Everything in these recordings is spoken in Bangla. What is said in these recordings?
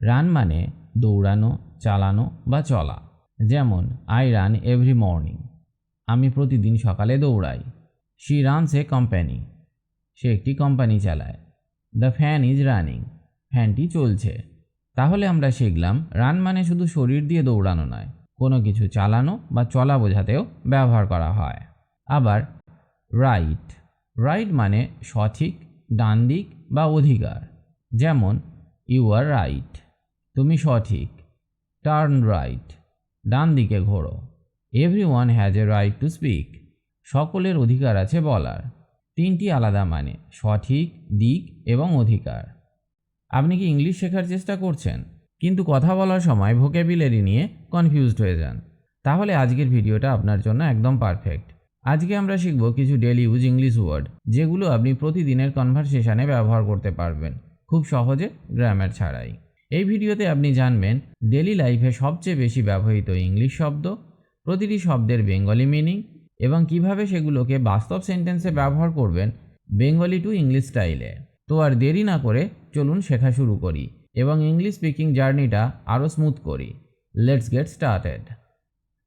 রান মানে দৌড়ানো, চালানো বা চলা। যেমন আই রান এভরি মর্নিং আমি প্রতিদিন সকালে দৌড়াই। শি রানস এ কোম্পানি সে একটি কোম্পানি চালায়। দ্য ফ্যান ইজ রানিং ফ্যানটি চলছে। তাহলে আমরা শিখলাম রান মানে শুধু শরীর দিয়ে দৌড়ানো নয়, কোনো কিছু চালানো বা চলা বোঝাতেও ব্যবহার করা হয়। আবার রাইট রাইট মানে সঠিক ডান দিক বা অধিকার। যেমন ইউ আর রাইট তুমি সঠিক। টার্ন রাইট ডান দিকে ঘোরো। Everyone has a right to speak সকলের অধিকার আছে বলার। তিনটি আলাদা মানে সঠিক, দিক এবং অধিকার। আপনি কি ইংলিশ শেখার চেষ্টা করছেন? কিন্তু কথা বলার সময় ভোকেবিলারি নিয়ে কনফিউজড হয়ে যান। তাহলে আজকের ভিডিওটা আপনার জন্য একদম পারফেক্ট আজকে আমরা শিখব কিছু ডেলি ইউজ ইংলিশ ওয়ার্ড যেগুলো আপনি প্রতিদিনের কনভারসেশনে ব্যবহার করতে পারবেন। খুব সহজে গ্রামার ছাড়াই। এই ভিডিওতে আপনি জানবেন ডেলি লাইফে সবচেয়ে বেশি ব্যবহৃত ইংলিশ শব্দ, প্রতিটি শব্দের বেঙ্গলি মিনিং এবং কীভাবে সেগুলোকে বাস্তব সেন্টেন্সে ব্যবহার করবেন বেঙ্গলি টু ইংলিশ স্টাইলে তো আর দেরি না করে চলুন শেখা শুরু করি এবং ইংলিশ স্পিকিং জার্নিটা আরও স্মুথ করি। Let's get started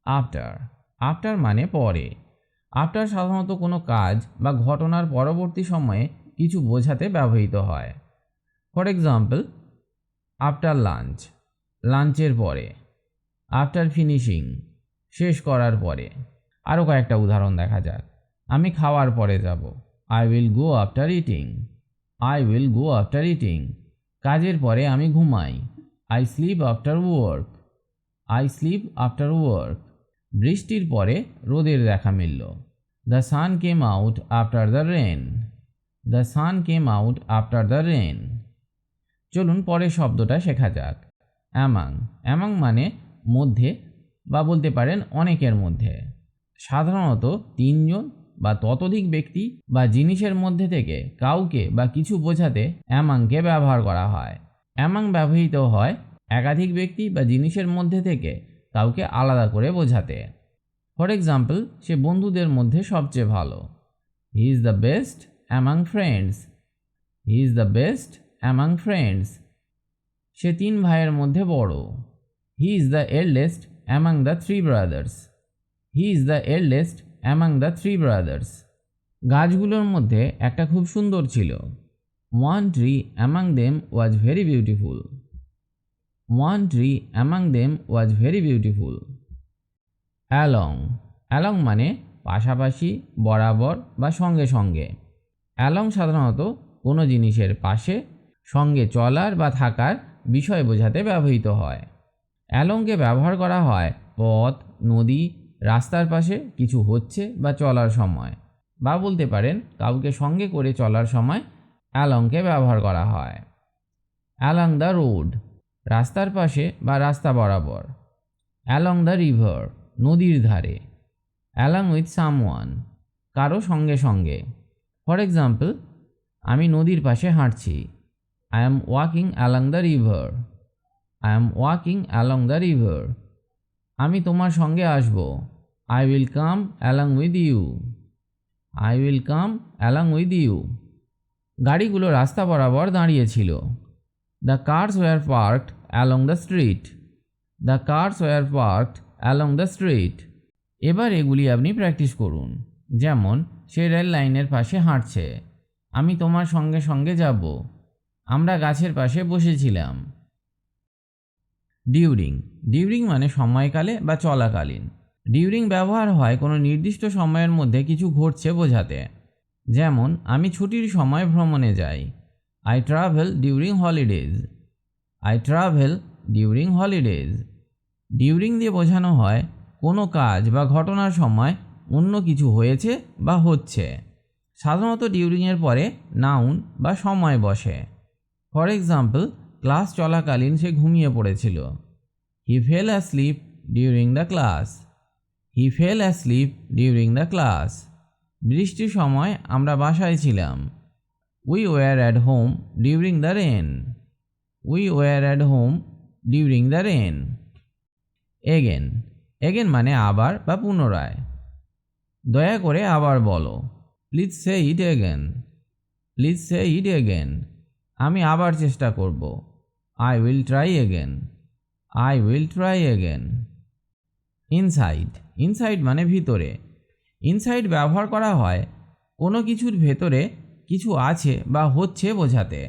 after after মানে পরে। আফটার সাধারণত কোনো কাজ বা ঘটনার পরবর্তী সময়ে কিছু বোঝাতে ব্যবহৃত হয়। ফর এক্সাম্পল আফটার লাঞ্চ লাঞ্চের পরে। আফটার ফিনিশিং শেষ করার পরে। আরও কয়েকটা উদাহরণ দেখা যাক। আমি খাওয়ার পরে যাব। I will go after eating I will go after eating কাজের পরে আমি ঘুমাই। I sleep after work I sleep after work বৃষ্টির পরে রোদের দেখা মিলল। The sun came out after the rain the sun came out after the rain চলুন পরের শব্দটা শেখা যাক। অ্যামাং। অ্যামাং মানে মধ্যে বা বলতে পারেন অনেকের মধ্যে। সাধারণত তিনজন বা ততোধিক ব্যক্তি বা জিনিসের মধ্যে থেকে কাউকে বা কিছু বোঝাতে অ্যামাংকে ব্যবহার করা হয়। অ্যামাং ব্যবহৃত হয় একাধিক ব্যক্তি বা জিনিসের মধ্যে থেকে কাউকে আলাদা করে বোঝাতে। ফর এক্সাম্পল সে বন্ধুদের মধ্যে সবচেয়ে ভালো। He is the best among friends he is the best among friends সে তিন ভাইয়ের মধ্যে বড়। He is the eldest among the three brothers he is the eldest among the three brothers গাছগুলোর মধ্যে একটা খুব সুন্দর ছিল। One tree among them was very beautiful one tree among them was very beautiful along along মানে পাশাপাশি, বরাবর বা সঙ্গে সঙ্গে। অ্যালং সাধারণত কোনো জিনিসের পাশে সঙ্গে চলার বা থাকার বিষয় বোঝাতে ব্যবহৃত হয়। অ্যালংকে ব্যবহার করা হয় পথ, নদী, রাস্তার পাশে কিছু হচ্ছে বা চলার সময় বা বলতে পারেন কাউকে সঙ্গে করে চলার সময় অ্যালংকে ব্যবহার করা হয়। অ্যালং দ্য রোড, রাস্তার পাশে বা রাস্তা বরাবর। অ্যালং দ্য রিভার, নদীর ধারে। অ্যালং উইথ সামওয়ান, কারও সঙ্গে সঙ্গে। ফর এক্সাম্পল, আমি নদীর পাশে হাঁটছি। I am walking along the river I am walking along the river আমি তোমার সঙ্গে আসব। I will come along with you I will come along with you গাড়িগুলো রাস্তা বরাবর দাঁড়িয়েছিল। The cars were parked along the street the cars were parked along the street এবার এগুলি আপনি প্র্যাকটিস করুন। যেমন, সে রেল লাইনের পাশে হাঁটছে। আমি তোমার সঙ্গে সঙ্গে যাব। আমরা গাছের পাশে বসেছিলাম। ডিউরিং ডিউরিং মানে সময়কালে বা চলাকালীন। ডিউরিং ব্যবহার হয় কোনো নির্দিষ্ট সময়ের মধ্যে কিছু ঘটছে বোঝাতে। যেমন, আমি ছুটির সময় ভ্রমণে যাই। I travel during holidays I travel during holidays during দিয়ে বোঝানো হয় কোনো কাজ বা ঘটনার সময় অন্য কিছু হয়েছে বা হচ্ছে। সাধারণত ডিউরিংয়ের পরে নাউন বা সময় বসে। ফর এক্সাম্পল ক্লাস চলাকালীন সে ঘুমিয়ে পড়েছিল। He fell asleep during the class he fell asleep during the class বৃষ্টির সময় আমরা বাসায় ছিলাম। We were at home during the rain we were at home during the rain again again মানে আবার বা পুনরায়। দয়া করে আবার বলো। Please say it again please say it again আমি আবার চেষ্টা করব। I will try again I will try again inside inside মানে ভিতরে। ইনসাইড ব্যবহার করা হয় কোনো কিছুর ভেতরে কিছু আছে বা হচ্ছে বোঝাতে।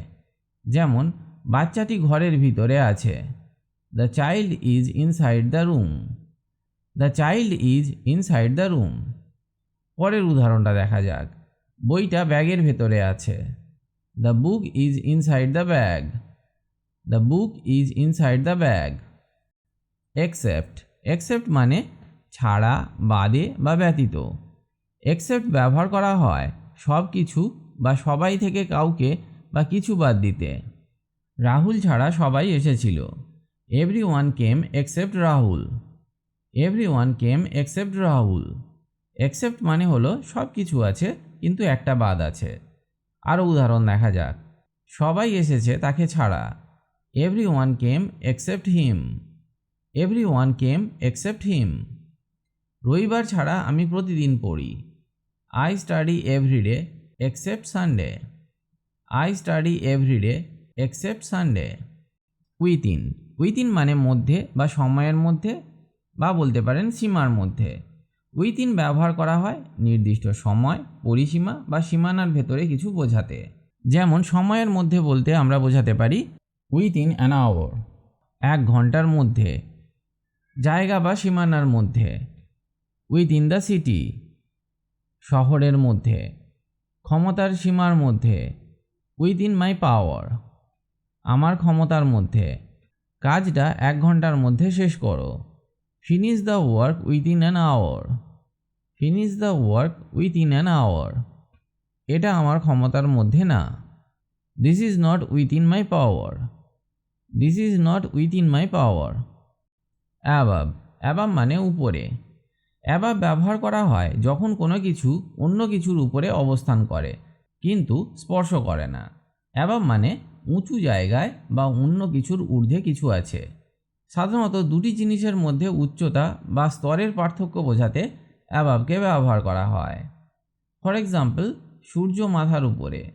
যেমন, বাচ্চাটি ঘরের ভিতরে আছে। The child is inside the room the child is inside the room পরের উদাহরণটা দেখা যাক। বইটা ব্যাগের ভেতরে আছে। The book is inside the bag the book is inside the bag except except মানে ছাড়া, বাদে বা ব্যতীত। এক্সেপ্ট ব্যবহার করা হয় সব কিছু বা সবাই থেকে কাউকে বা কিছু বাদ দিতে। রাহুল ছাড়া সবাই এসেছিল। Everyone came except Rahul everyone came except Rahul except মানে হলো সব কিছু আছে, কিন্তু একটা বাদ আছে। আরও উদাহরণ দেখা যাক। সবাই এসেছে তাকে ছাড়া। Everyone came except him everyone came except him রবিবার ছাড়া আমি প্রতিদিন পড়ি। I study every day except Sunday I study every day except Sunday within within মানে মধ্যে বা সময়ের মধ্যে বা বলতে পারেন সীমার মধ্যে। উইথিন ব্যবহার করা হয় নির্দিষ্ট সময়, পরিসীমা বা সীমানার ভেতরে কিছু বোঝাতে। যেমন, সময়ের মধ্যে বলতে আমরা বোঝাতে পারি উইথিন অ্যান আওয়ার, এক ঘণ্টার মধ্যে, জায়গা বা সীমানার মধ্যে উইথিন দ্য সিটি, শহরের মধ্যে, ক্ষমতার সীমার মধ্যে উইথিন মাই পাওয়ার, আমার ক্ষমতার মধ্যে, কাজটা এক ঘণ্টার মধ্যে শেষ করো। Finish the work within an hour finish the work within an hour এটা আমার ক্ষমতার মধ্যে না। This is not within my power this is not within my power above above মানে উপরে। অ্যাবাব ব্যবহার করা হয় যখন কোনো কিছু অন্য কিছুর উপরে অবস্থান করে, কিন্তু স্পর্শ করে না। অ্যাবাব মানে উঁচু জায়গায় বা অন্য কিছুর ঊর্ধ্বে কিছু আছে। সাধারণত দুটি জিনিসের মধ্যে উচ্চতা বা স্তরের পার্থক্য বোঝাতে অ্যাবাবকে ব্যবহার করা হয়। ফর এক্সাম্পল সূর্য মাথার উপরে।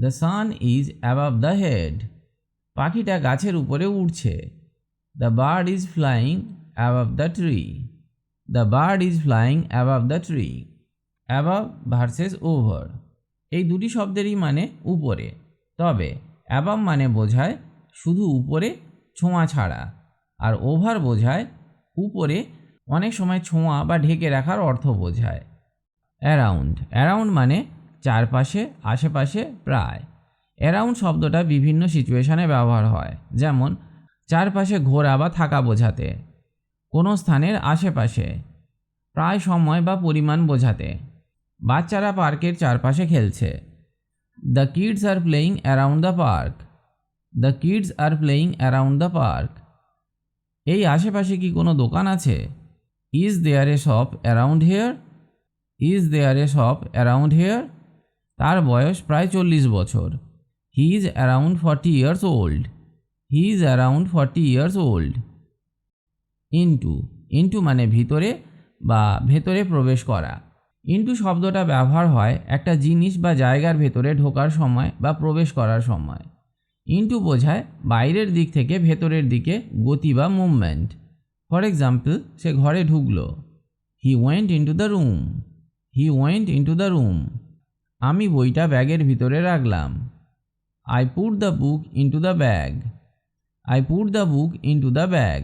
The sun is above the head পাখিটা গাছের উপরে উড়ছে। The bird is flying above the tree the bird is flying above the tree above versus over এই দুটি শব্দেরই মানে উপরে। তবে অ্যাবাব মানে বোঝায় শুধু উপরে, ছোঁয়া ছাড়া। আর ওভার বোঝায় উপরে অনেক সময় ছোঁয়া বা ঢেকে রাখার অর্থ বোঝায়। অ্যারাউন্ড অ্যারাউন্ড মানে চারপাশে, আশেপাশে, প্রায়। অ্যারাউন্ড শব্দটা বিভিন্ন সিচুয়েশানে ব্যবহার হয়, যেমন চারপাশে ঘোরা বা থাকা বোঝাতে, কোনো স্থানের আশেপাশে, প্রায় সময় বা পরিমাণ বোঝাতে। বাচ্চারা পার্কের চারপাশে খেলছে। The kids are playing around the park the kids are playing around the park এই আশেপাশে কি কোনো দোকান আছে? Is there a shop around here is there a shop around here তার বয়স প্রায় চল্লিশ বছর। He is around forty years old he is around forty years old into into মানে ভিতরে বা ভেতরে প্রবেশ করা। ইন্টু শব্দটা ব্যবহার হয় একটা জিনিস বা জায়গার ভেতরে ঢোকার সময় বা প্রবেশ করার সময়। ইন্টু বোঝায় বাইরের দিক থেকে ভেতরের দিকে গতি বা মুভমেন্ট ফর এক্সাম্পল সে ঘরে ঢুকলো। He went into the room he went into the room আমি বইটা ব্যাগের ভিতরে রাখলাম। I put the book into the bag I put the book into the bag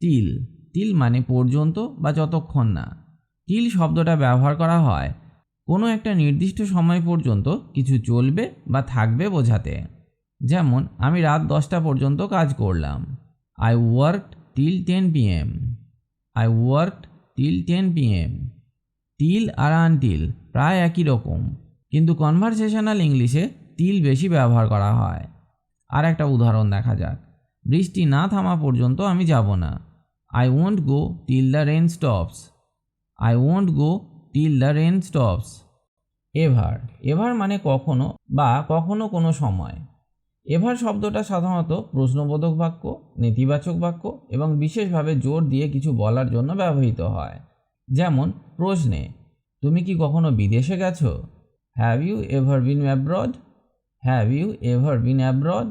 till till মানে পর্যন্ত বা যতক্ষণ না। টিল শব্দটা ব্যবহার করা হয়। কোনো একটা নির্দিষ্ট সময় পর্যন্ত কিছু চলবে বা থাকবে বোঝাতে। যেমন, আমি রাত দশটা পর্যন্ত কাজ করলাম। I work till ten PM I work till ten PM till R until প্রায় একই রকম, কিন্তু কনভারসেশনাল ইংলিশে টিল বেশি ব্যবহার করা হয়। আর একটা উদাহরণ দেখা যাক। বৃষ্টি না থামা পর্যন্ত আমি যাব না। I won't go till the rain stops I won't go till the rain stops ever ever মানে কখনো বা কখনো কোনো সময়। এভার শব্দটা সাধারণত প্রশ্নবোধক বাক্য, নেতিবাচক বাক্য এবং বিশেষভাবে জোর দিয়ে কিছু বলার জন্য ব্যবহৃত হয়। যেমন, প্রশ্নে, তুমি কি কখনো বিদেশে গেছো? Have you ever been abroad have you ever been abroad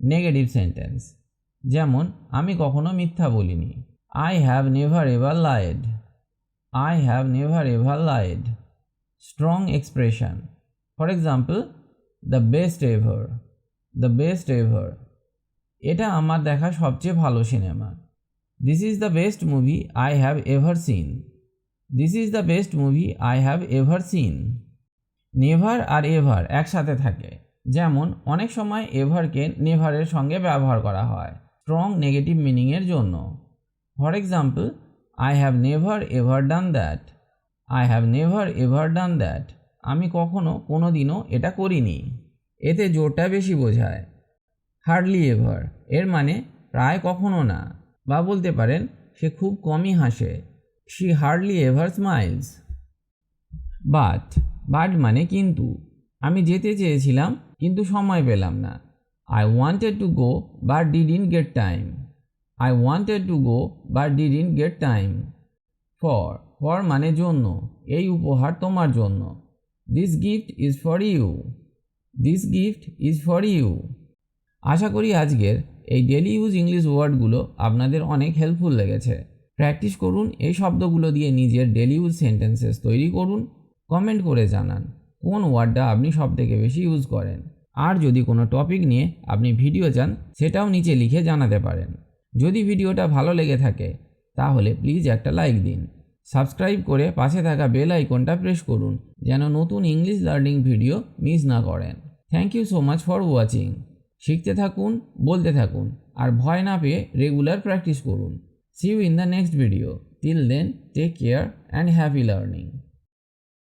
negative sentence যেমন, আমি কখনো মিথ্যা বলিনি। I have never ever lied I have never ever lied strong expression for example the best ever the best ever এটা আমার দেখা সবচেয়ে ভালো cinema. This is the best movie I have ever seen this is the best movie I have ever seen never R ever একসাথে থাকে। যেমন, অনেক সময় এভারকে নেভারের সঙ্গে ব্যবহার করা হয়। স্ট্রং নেগেটিভ মিনিংয়ের জন্য। For example I have never ever done that I have never ever done that আমি কখনো কোনো দিনও এটা করিনি। এতে জোরটা বেশি বোঝায়। হার্ডলি এভার, এর মানে প্রায় কখনো না। বা বলতে পারেন, সে খুব কমই হাসে। She hardly ever smiles. But but মানে কিন্তু। আমি যেতে চেয়েছিলাম, কিন্তু সময় পেলাম না। I wanted to go but didn't get time I wanted to go but didn't get time for for মানে জন্য। এই উপহার তোমার জন্য। This gift is for you this gift is for you আশা করি আজকের এই ডেলি ইউজ ইংলিশ ওয়ার্ডগুলো আপনাদের অনেক হেল্পফুল লেগেছে। প্র্যাকটিস করুন এই শব্দগুলো দিয়ে নিজের ডেলি ইউজ সেন্টেন্সেস তৈরি করুন। কমেন্ট করে জানান কোন ওয়ার্ডটা আপনি সব থেকে বেশি ইউজ করেন। আর যদি কোনো টপিক নিয়ে আপনি ভিডিও চান, সেটাও নিচে লিখে জানাতে পারেন। যদি ভিডিওটা ভালো লেগে থাকে, তাহলে প্লিজ একটা লাইক দিন। সাবস্ক্রাইব করে পাশে থাকা বেল আইকনটা প্রেস করুন, যেন নতুন ইংলিশ লার্নিং ভিডিও মিস না করেন। Thank you so much for watching শিখতে থাকুন, বলতে থাকুন, আর ভয় না পেয়ে রেগুলার প্র্যাকটিস করুন। See you in the next video till then take care and happy learning